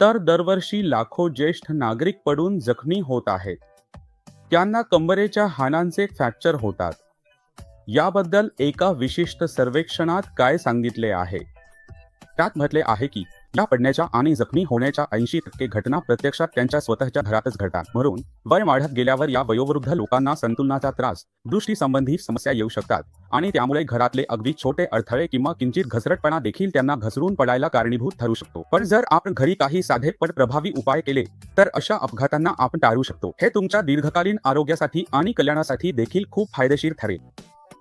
तर दरवर्षी लाखो ज्येष्ठ नागरिक पडून जखमी होत आहेत. त्यांना कंबरेच्या हानांचे फ्रॅक्चर होतात. याबद्दल एका विशिष्ट सर्वेक्षणात काय सांगितले आहे? त्यात म्हटले आहे की या पडण्याच्या आणि जखमी होण्याच्या ऐंशी टक्के घटना प्रत्यक्षात त्यांच्या स्वतःच्या घरातच घडतात. म्हणून वय वाढत गेल्यावर या वयोवृद्ध लोकांना संतुलनाचा त्रास दृष्टी संबंधी समस्या येऊ शकतात आणि त्यामुळे घरातले अगदी छोटे अडथळे किंवा किंचित घसरटपणा देखील त्यांना घसरून पडायला कारणीभूत ठरू शकतो. पण जर आपण घरी काही साधे पण प्रभावी उपाय केले तर अशा अपघातांना आपण टाळू शकतो. हे तुमच्या दीर्घकालीन आरोग्यासाठी आणि कल्याणासाठी देखील खूप फायदेशीर ठरेल.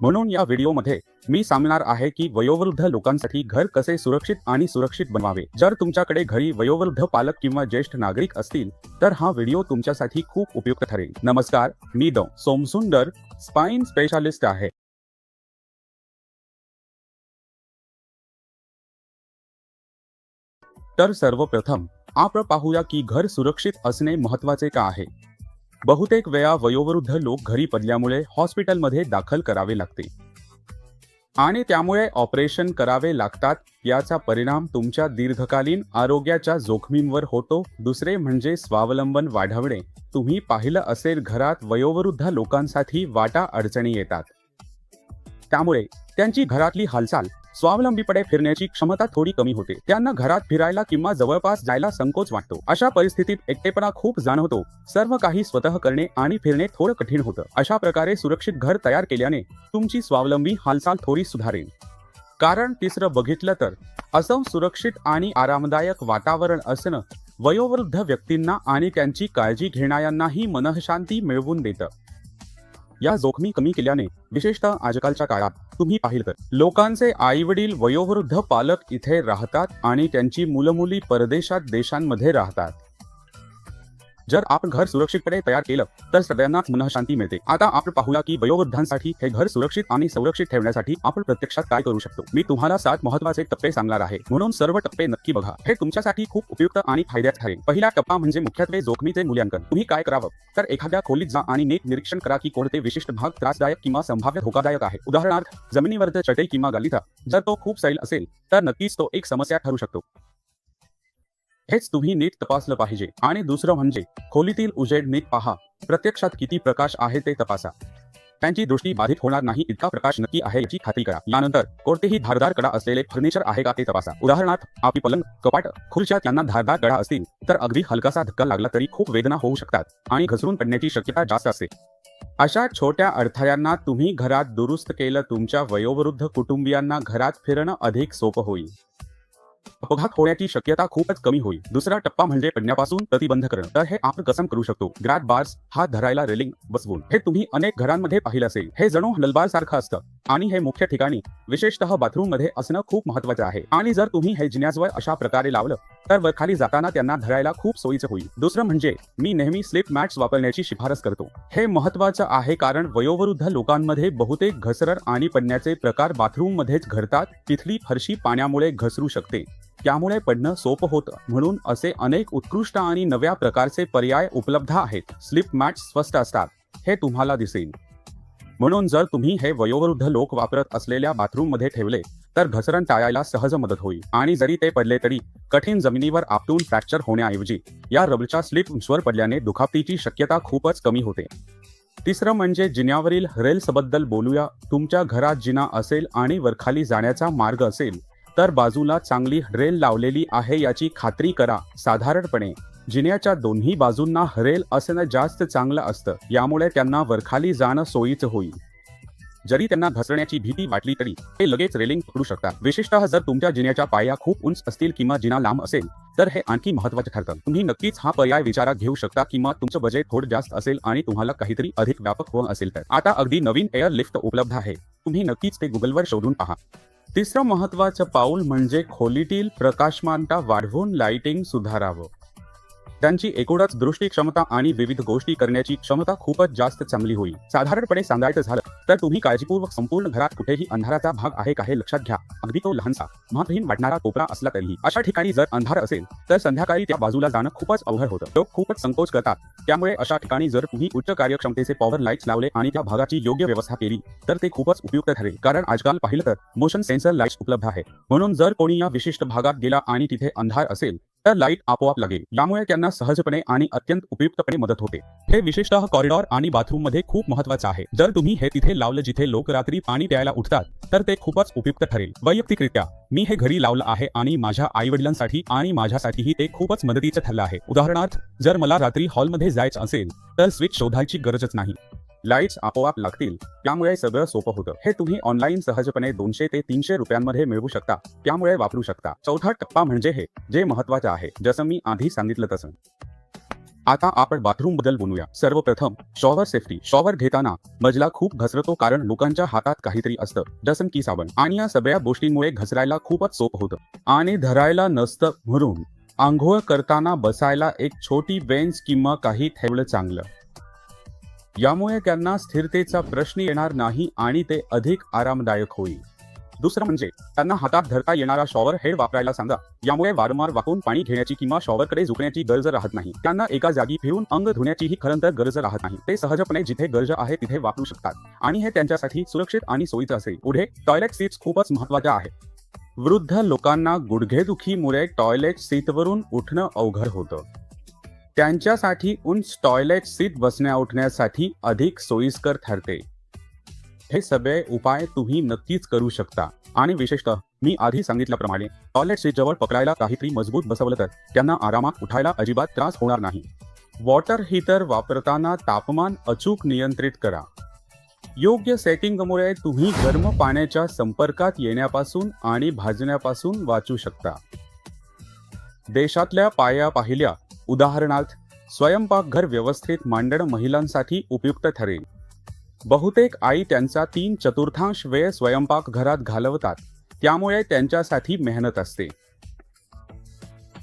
म्हणून या व्हिडिओमध्ये मी सांगणार आहे की वयोवृद्ध लोकांसाठी घर कसे सुरक्षित आणि सुरक्षित बनवावे. जर तुमच्याकडे घरी वयोवृद्ध पालक किंवा ज्येष्ठ नागरिक असतील तर हा व्हिडिओ तुमच्यासाठी खूप उपयुक्त ठरेल. नमस्कार मी द सोमसुंदर स्पाइन स्पेशालिस्ट आहे. तर सर्वप्रथम आपण पाहूया की घर सुरक्षित असणे महत्त्वाचे का आहे. बहुतेक वेळा वयोवृद्ध लोक घरी पडल्यामुळे हॉस्पिटलमध्ये दाखल करावे लागते. आणि त्यामुळे ऑपरेशन करावे लागतात याचा परिणाम तुमच्या दीर्घकालीन आरोग्याच्या जोखमींवर होतो. दुसरे म्हणजे स्वावलंबन वाढवणे. तुम्ही पाहिलं असेल घरात वयोवृद्ध लोकांसाठी वाटा अडचणी येतात. त्यामुळे त्यांची घरातली हालचाल स्वावलंबीपणे फिरण्याची क्षमता थोडी कमी होते. त्यांना घरात फिरायला किंवा जवळपास जायला संकोच वाटतो. अशा परिस्थितीत एकटेपणा खूप जाणवतो. सर्व काही स्वतः करणे आणि फिरणे थोडं कठीण होतं. अशा प्रकारे सुरक्षित घर तयार केल्याने तुमची स्वावलंबी हालचाल थोडी सुधारेल. कारण तिसरं बघितलं तर असं सुरक्षित आणि आरामदायक वातावरण असणं वयोवृद्ध व्यक्तींना आणि त्यांची काळजी घेणाऱ्यांनाही मनःशांती मिळवून देतं. या जोखमी कमी केल्याने विशेषतः आजकालच्या काळात तुम्ही पाहिलं तर. लोकांचे आई वडील वयोवृद्ध पालक इथे राहतात आणि त्यांची मुलमुली परदेशात देशांमध्ये राहतात. जर आपण घर सुरक्षितपणे तयार केलं तर सगळ्यांनाच मनःशांती मिळते. आता आपण पाहूया की वयोवृद्धांसाठी हे घर सुरक्षित आणि संरक्षित ठेवण्यासाठी आपण प्रत्यक्षात काय करू शकतो. मी तुम्हाला सात महत्त्वाचे टप्पे सांगणार आहे. म्हणून सर्व टप्पे नक्की बघा. हे तुमच्यासाठी खूप उपयुक्त आणि फायद्यात ठरेल. पहिला टप्पा म्हणजे मुख्यत्वे जोखमीचे मूल्यांकन. तुम्ही काय करावं? तर एखाद्या खोलीत जा आणि नीट निरीक्षण करा की कोणते विशिष्ट भाग त्रासदायक किंवा संभाव्य धोकादायक आहे. उदाहरणार्थ जमिनीवरचे चटई किंवा गालिचा. जर तो खूप सैल असेल तर नक्कीच तो एक समस्या ठरू शकतो. हेच तुम्ही नीट तपासलं पाहिजे. आणि दुसरं म्हणजे खोलीतील उजेड नीट पहा. प्रत्यक्षात किती प्रकाश आहे ते तपासा. त्यांची दृष्टी बाधित होणार नाही इतका प्रकाश नक्की आहे याची खात्री करा. यानंतर कोणतेही धारदार कडा असलेले फर्निचर आहे का ते तपासा. उदाहरणार्थ आपली पलंग कपाट खुर्च्या त्यांना धारदार कडा असतील तर अगदी हलकासा धक्का लागला तरी खूप वेदना होऊ शकतात आणि घसरून पडण्याची शक्यता जास्त असते. अशा छोट्या अडथळ्यांना तुम्ही घरात दुरुस्त केलं तुमच्या वयोवृद्ध कुटुंबियांना घरात फिरणं अधिक सोपं होईल. अपघात होण्याची शक्यता खूपच कमी होईल. दुसरा टप्पा म्हणजे पडण्यापासून प्रतिबंध करणं. तर हे आपण कसम करू शकतो. ग्रॅट बार्स हात धरायला रेलिंग बसवून. हे तुम्ही अनेक घरांमध्ये पाहिलं असेल. हे जणू हलबार सारखं असतं. आणि हे मुख्य ठिकाणी विशेषतः बाथरूममध्ये असणं खूप महत्वाचं आहे. आणि जर तुम्ही हे जिन्याजवर अशा प्रकारे लावलं तर वर खाली जाताना त्यांना धरायला खूप सोयीचं होईल. दुसरं म्हणजे मी नेहमी स्लिप मॅट्स वापरण्याची शिफारस करतो. हे महत्वाचं आहे कारण वयोवृद्ध लोकांमध्ये बहुतेक घसरण आणि पडण्याचे प्रकार बाथरूम मध्येच घडतात. तिथली फरशी पाण्यामुळे घसरू शकते. त्यामुळे पडणं सोपं होतं. म्हणून असे अनेक उत्कृष्ट आणि नव्या प्रकारचे पर्याय उपलब्ध आहेत. स्लिप मॅट्स स्वस्त असतात. हे तुम्हाला दिसेल. म्हणून जर तुम्ही हे वयोवृद्ध लोक वापरत असलेल्या बाथरूममध्ये ठेवले तर घसरण टाळायला सहज मदत होईल. आणि जरी ते पडले तरी कठीण जमिनीवर आपटून फ्रॅक्चर होण्याऐवजी या रबलच्या स्लिप्सवर पडल्याने दुखापतीची शक्यता खूपच कमी होते. तिसरं म्हणजे जिन्यावरील रेल्सबद्दल बोलूया. तुमच्या घरात जिना असेल आणि वरखाली जाण्याचा मार्ग असेल तर बाजूला चांगली रेल लावलेली आहे याची खात्री करा. साधारणपणे जिन्याच्या दोन्ही बाजूंना हरेल असणं जास्त चांगलं असतं यामुळे त्यांना वरखाली जाणं सोयीचं होईल. जरी त्यांना घसरण्याची भीती वाटली तरी ते लगेच रेलिंग पकडू शकतात. विशेषतः जर तुमच्या जिन्याच्या पाया खूप उंच असतील किंवा जिना लांब असेल तर हे आणखी महत्त्वाचे ठरतं. तुम्ही नक्कीच हा पर्याय विचारात घेऊ शकता किंवा तुमचं बजेट थोडं जास्त असेल आणि तुम्हाला काहीतरी अधिक व्यापक हवं असेल तर. आता अगदी नवीन एअर लिफ्ट उपलब्ध आहे. तुम्ही नक्कीच ते गुगलवर शोधून पहा. तिसरं महत्वाचं पाऊल म्हणजे खोलीतील प्रकाशमानता वाढवून लाइटिंग सुधारावं. त्यांची एकूणच दृष्टी क्षमता आणि विविध गोष्टी करण्याची क्षमता खूपच जास्त चांगली होईल. साधारणपणे सांगायचं झालं तर तुम्ही काळजीपूर्वक संपूर्ण घरात कुठेही अंधाराचा भाग आहे का हे लक्षात घ्या. अगदी तो लहानसा महत्वहीन वाटणारा कोपरा असला तरीही. अशा ठिकाणी जर अंधार असेल तर संध्याकाळी त्या बाजूला जाणं खूपच अवघड होतं. लोक खूपच संकोच करतात. त्यामुळे अशा ठिकाणी जर तुम्ही उच्च कार्यक्षमतेचे पॉवर लाईट्स लावले आणि त्या भागाची योग्य व्यवस्था केली तर ते खूपच उपयुक्त ठरेल. कारण आजकाल पाहिलं तर मोशन सेन्सर लाईट्स उपलब्ध आहे म्हणून जर कोणी या विशिष्ट भागात गेला आणि तिथे अंधार असेल तर लाइट आपोआप लागेल. यामुळे त्यांना सहजपणे आणि अत्यंत उपयुक्तपणे मदत होते. हे विशेषतः कॉरिडॉर आणि बाथरूममध्ये खूप महत्वाचं आहे. जर तुम्ही हे तिथे लावलं जिथे लोक रात्री पाणी प्यायला उठतात तर ते खूपच उपयुक्त ठरेल. वैयक्तिकरित्या मी हे घरी लावलं आहे आणि माझ्या आई वडिलांसाठी आणि माझ्यासाठीही ते खूपच मदतीचं ठरलं आहे. उदाहरणार्थ जर मला रात्री हॉलमध्ये जायचं असेल तर स्विच शोधायची गरजच नाही. लाईट्स आपोआप लागतील त्यामुळे सगळं सोपं होतं. हे तुम्ही ऑनलाईन सहजपणे दोनशे ते तीनशे रुपयांमध्ये मिळवू शकता त्यामुळे वापरू शकता. चौथा टप्पा म्हणजे हे जे महत्वाचं आहे जसं मी आधी सांगितलं तसं. आता आपण बाथरूमबद्दल बोलूया. सर्वप्रथम शॉवर सेफ्टी शॉवर घेताना मजला खूप घसरतो कारण लोकांच्या हातात काहीतरी असतं जसं की साबण. आणि या सगळ्या गोष्टींमुळे घसरायला खूपच सोपं होतं. आणि धरायला नसतं म्हणून आंघोळ करताना बसायला एक छोटी बेंच किंवा काही ठेवलं चांगलं. यामुळे त्यांना स्थिरतेचा प्रश्न येणार नाही आणि ते अधिक आरामदायक होईल. दुसरं म्हणजे त्यांना हातात धरता येणारा शॉवर हेड वापरायला सांगा. यामुळे वारंवार वाकून पाणी घेण्याची किंवा शॉवरकडे झुकण्याची गरज राहत नाही. त्यांना एका जागी फिरून अंग धुण्याचीही खरंतर गरज राहत नाही. ते सहजपणे जिथे गरज आहे तिथे वापरू शकतात. आणि हे त्यांच्यासाठी सुरक्षित आणि सोयीचं असेल. पुढे टॉयलेट सीट्स खूपच महत्त्वाच्या आहेत. वृद्ध लोकांना गुडघेदुखीमुळे टॉयलेट सीटवरून उठणं अवघड होतं. त्यांच्यासाठी उंच टॉयलेट सीट बसण्या उठण्यासाठी अधिक सोयीस्कर ठरते. हे सगळे उपाय तुम्ही नक्कीच करू शकता. आणि विशेषतः मी आधी सांगितल्याप्रमाणे टॉयलेट सीट जवळ पकडायला काहीतरी मजबूत बसवलं तर त्यांना आरामात उठायला अजिबात त्रास होणार नाही. वॉटर हीटर वापरताना तापमान अचूक नियंत्रित करा. योग्य सेटिंगमुळे तुम्ही गर्म पाण्याच्या संपर्कात येण्यापासून आणि भाजण्यापासून वाचू शकता. देशातल्या पाया पाहिल्या उदाहरणार्थ स्वयंपाकघर व्यवस्थेत मांडणं महिलांसाठी उपयुक्त ठरेल. बहुतेक आई त्यांचा तीन चतुर्थांश वेळ स्वयंपाकघरात घालवतात त्यामुळे त्यांच्यासाठी मेहनत असते.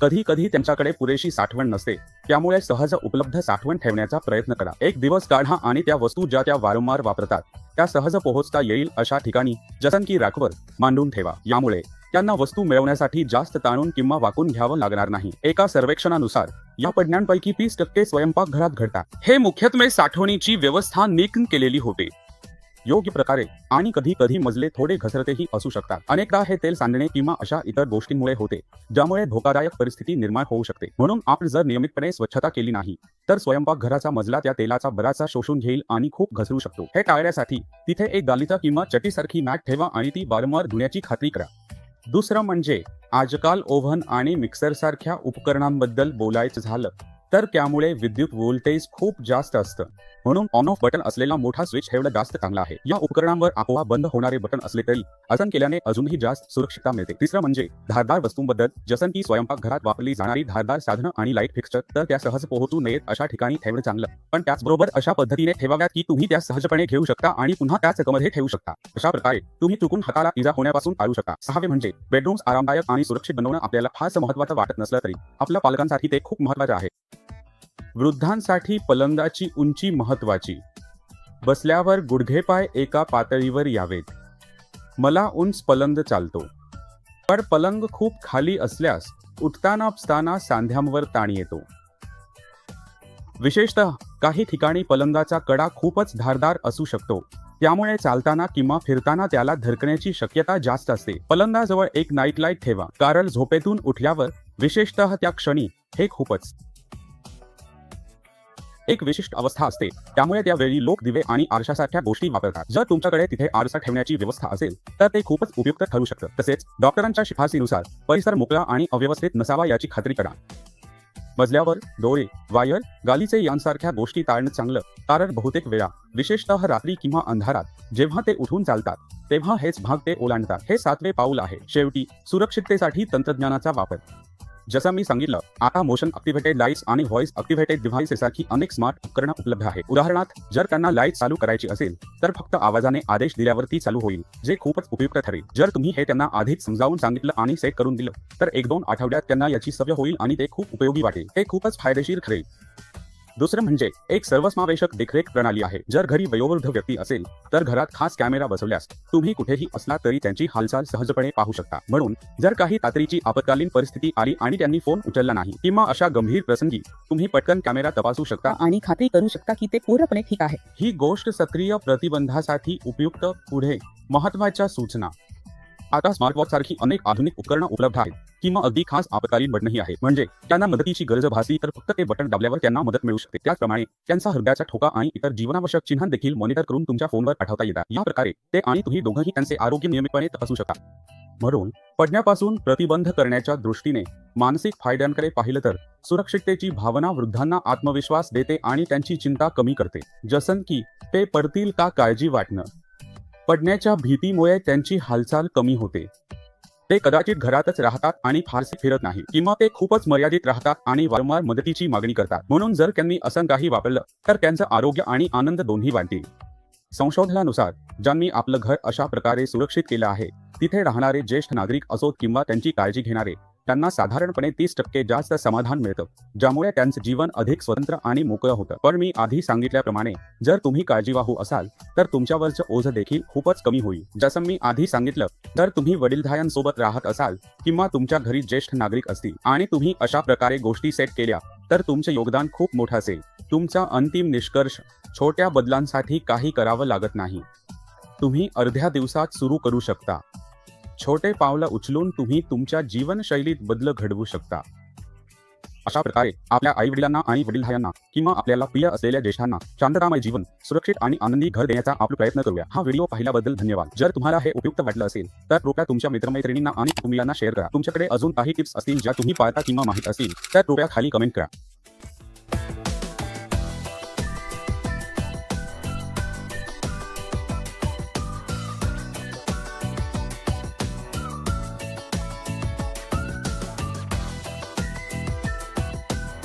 कधी कधी त्यांच्याकडे पुरेशी साठवण नसते त्यामुळे सहज उपलब्ध साठवण ठेवण्याचा प्रयत्न करा. एक दिवस काढा आणि त्या वस्तू ज्या त्या वारंवार वापरतात त्या सहज पोहोचता येईल अशा ठिकाणी जतन की राखवर मांडून ठेवा. यामुळे त्यांना वस्तू मिळवण्यासाठी जास्त ताणून किंवा वाकून घ्यावं लागणार नाही. एका सर्वेक्षणानुसार या पडण्यांपैकी तीस टक्के स्वयंपाकघरात घडतात. हे मुख्यत्वे साठवणीची व्यवस्था नीट केलेली होते. योग्य प्रकारे आणि कधी कधी मजले थोडे घसरतेही असू शकतात. अनेकदा हे तेल सांडणे किंवा अशा इतर गोष्टींमुळे होते ज्यामुळे धोकादायक परिस्थिती निर्माण होऊ शकते. म्हणून आपण जर नियमितपणे स्वच्छता केली नाही तर स्वयंपाकघराचा मजला त्या तेलाचा बराचसा शोषून घेईल आणि खूप घसरू शकतो. हे टाळण्यासाठी तिथे एक गालिचा किंवा चटीसारखी मॅट ठेवा आणि ती वारंवार धुण्याची खात्री करा. दुसरं म्हणजे आजकाल ओव्हन आणि मिक्सरसारख्या उपकरणांबद्दल बोलायचं झालं. तर त्यामुळे विद्युत व्होल्टेज खूप जास्त असतं. म्हणून ऑन ऑफ बटन असलेला मोठा स्विच ठेवणं जास्त चांगला आहे. या उपकरणांवर आपोआप बंद होणारे बटन असले तरी असन केल्याने अजूनही जास्त सुरक्षितता मिळते. तिसरं म्हणजे धारदार वस्तूंबद्दल जसं की स्वयंपाकघरात वापरली जाणारी धारदार साधनं आणि लाइट फिक्स्चर तर त्या सहज पोहोचू नयेत अशा ठिकाणी ठेवणं चांगलं. पण त्याचबरोबर अशा पद्धतीने ठेवाव्यात की तुम्ही त्या सहजपणे घेऊ शकता आणि पुन्हा त्याच रकमध्ये ठेवू शकता. अशा प्रकारे तुम्ही चुकून हाताला इजा होण्यापासून टाळू शकता. सहावे म्हणजे बेडरूम्स आरामदायक आणि सुरक्षित बनवणं आपल्याला फारच महत्वाचं वाटत नसलं तरी आपल्या पालकांसाठी ते खूप महत्वाचं आहे. वृद्धांसाठी पलंगाची उंची महत्वाची बसल्यावर गुडघेपाय एका पातळीवर यावेत. मला उंच पलंग चालतो. पण पलंग खूप खाली असल्यास उठताना बसताना सांध्यांवर ताण येतो. विशेषतः काही ठिकाणी पलंगाचा कडा खूपच धारदार असू शकतो. त्यामुळे चालताना किंवा फिरताना त्याला धरकण्याची शक्यता जास्त असते. पलंगाजवळ एक नाईट लाइट ठेवा. कारण झोपेतून उठल्यावर विशेषतः त्या क्षणी हे खूपच एक विशिष्ट अवस्था असते. त्यामुळे त्यावेळी लोक दिवे आणि आरशासारख्या गोष्टी वापरतात. जर तुमच्याकडे तिथे आरसा ठेवण्याची व्यवस्था असेल तर ते खूपच उपयुक्त ठरू शकतं. तसेच डॉक्टरांच्या शिफारसीनुसार परिसर मोकळा आणि अव्यवस्थित नसावा याची खात्री करा. मजल्यावर डोळे वायर गालीचे यांसारख्या गोष्टी टाळणं चांगलं. कारण बहुतेक वेळा विशेषतः रात्री किंवा अंधारात जेव्हा ते उठून चालतात तेव्हा हेच भाग ते ओलांडतात. हे सातवे पाऊल आहे. शेवटी सुरक्षिततेसाठी तंत्रज्ञानाचा वापर. जसं मी सांगितलं आता मोशन ऍक्टिव्हेटेड लाईट्स आणि व्हॉइस अक्टिव्हेटेड डिव्हाइसेस सारखी अनेक स्मार्ट उपकरणं उपलब्ध आहेत. उदाहरणार्थ जर त्यांना लाइट चालू करायची असेल तर फक्त आवाजाने आदेश दिल्यावर ती चालू होईल जे खूपच उपयुक्त ठरेल. जर तुम्ही हे त्यांना आधीच समजावून सांगितलं आणि सेट करून दिलं तर एक दोन आठवड्यात त्यांना याची सवय होईल आणि ते खूप उपयोगी वाटेल. हे खूपच फायदेशीर ठरेल. दुसरं म्हणजे एक सर्वसमावेशक देखरेख प्रणाली आहे. जर घरी वयोवृद्ध व्यक्ती असेल तर घरात खास कॅमेरा बसवल्यास तुम्ही कुठेही असला तरी त्यांची हालचाल सहजपणे पाहू शकता. म्हणून जर काही तातडीची आपत्कालीन परिस्थिती आली आणि त्यांनी फोन उचलला नाही किंवा अशा गंभीर प्रसंगी तुम्ही पटकन कॅमेरा तपासू शकता. आणि खात्री करू शकता की ते पूर्णपणे ठीक आहे. ही गोष्ट सक्रिय प्रतिबंधासाठी उपयुक्त पुढे. महत्त्वाच्या सूचना. आता स्मार्टवॉच सारखी अनेक आधुनिक उपकरणं उपलब्ध आहेत किंवा अगदी खास आपत्कालीन बटणही आहे म्हणजे त्यांना मदतीची गरज भासली तर फक्त ते बटन दाबल्यावर त्यांना मदत मिळू शकते. त्याचप्रमाणे त्यांचा हृदयाचा ठोका आणि इतर जीवनावश्यक चिन्ह देखील मॉनिटर करून तुमच्या फोनवर पाठवता येतात. या प्रकारे ते आणि तुम्ही दोघंही त्यांचे आरोग्य नियमितपणे तपासू शकता. म्हणून पडण्यापासून प्रतिबंध करण्याच्या दृष्टीने मानसिक फायद्यांकडे पाहिलं तर सुरक्षिततेची भावना वृद्धांना आत्मविश्वास देते आणि त्यांची चिंता कमी करते. जसं की ते पडतील का काळजी वाटणं पडण्याच्या भीतीमुळे त्यांची हालचाल कमी होते. ते कदाचित घरातच राहतात आणि फारसे फिरत नाही किंवा ते खूपच मर्यादित राहतात आणि वारंवार मदतीची मागणी करतात. म्हणून जर त्यांनी असं काही वापरलं तर त्यांचं आरोग्य आणि आनंद दोन्ही वाढतील. संशोधनानुसार ज्यांनी आपलं घर अशा प्रकारे सुरक्षित केलं आहे तिथे राहणारे ज्येष्ठ नागरिक असोत किंवा त्यांची काळजी घेणारे त्यांना साधारणपणे तीस टक्के जास्त समाधान मिळतं ज्यामुळे त्यांचं जीवन अधिक स्वतंत्र आणि मोकळं होतं. पण मी आधी सांगितल्याप्रमाणे जर तुम्ही काळजीवाहू असाल तर तुमच्यावरचं ओझ देखील खूपच कमी होईल. जसं मी आधी सांगितलं तर तुम्ही वडीलधायांसोबत राहत असाल किंवा तुमच्या घरी ज्येष्ठ नागरिक असतील आणि तुम्ही अशा प्रकारे गोष्टी सेट केल्या तर तुमचं योगदान खूप मोठं असेल. तुमचा अंतिम निष्कर्ष छोट्या बदलांसाठी काही करावं लागत नाही. तुम्ही अर्ध्या दिवसात सुरू करू शकता. छोटे पावलं उचलून तुम्ही तुमच्या जीवनशैलीत बदल घडवू शकता. अशा प्रकारे आपल्या आई वडिलांना आणि वडीलधायांना किंवा आपल्याला प्रिय असलेल्या ज्येष्ठांना शांततामय जीवन सुरक्षित आणि आनंदी घर देण्याचा आपण प्रयत्न करूया. हा व्हिडिओ पाहिल्याबद्दल धन्यवाद. जर तुम्हाला हे उपयुक्त वाटलं असेल तर कृपया तुमच्या मित्रमैत्रिणींना आणि कुटुंबियांना शेअर करा. तुमच्याकडे अजून काही टिप्स असतील ज्या तुम्ही पाळता किंवा माहीत असतील तर कृपया खाली कमेंट करा.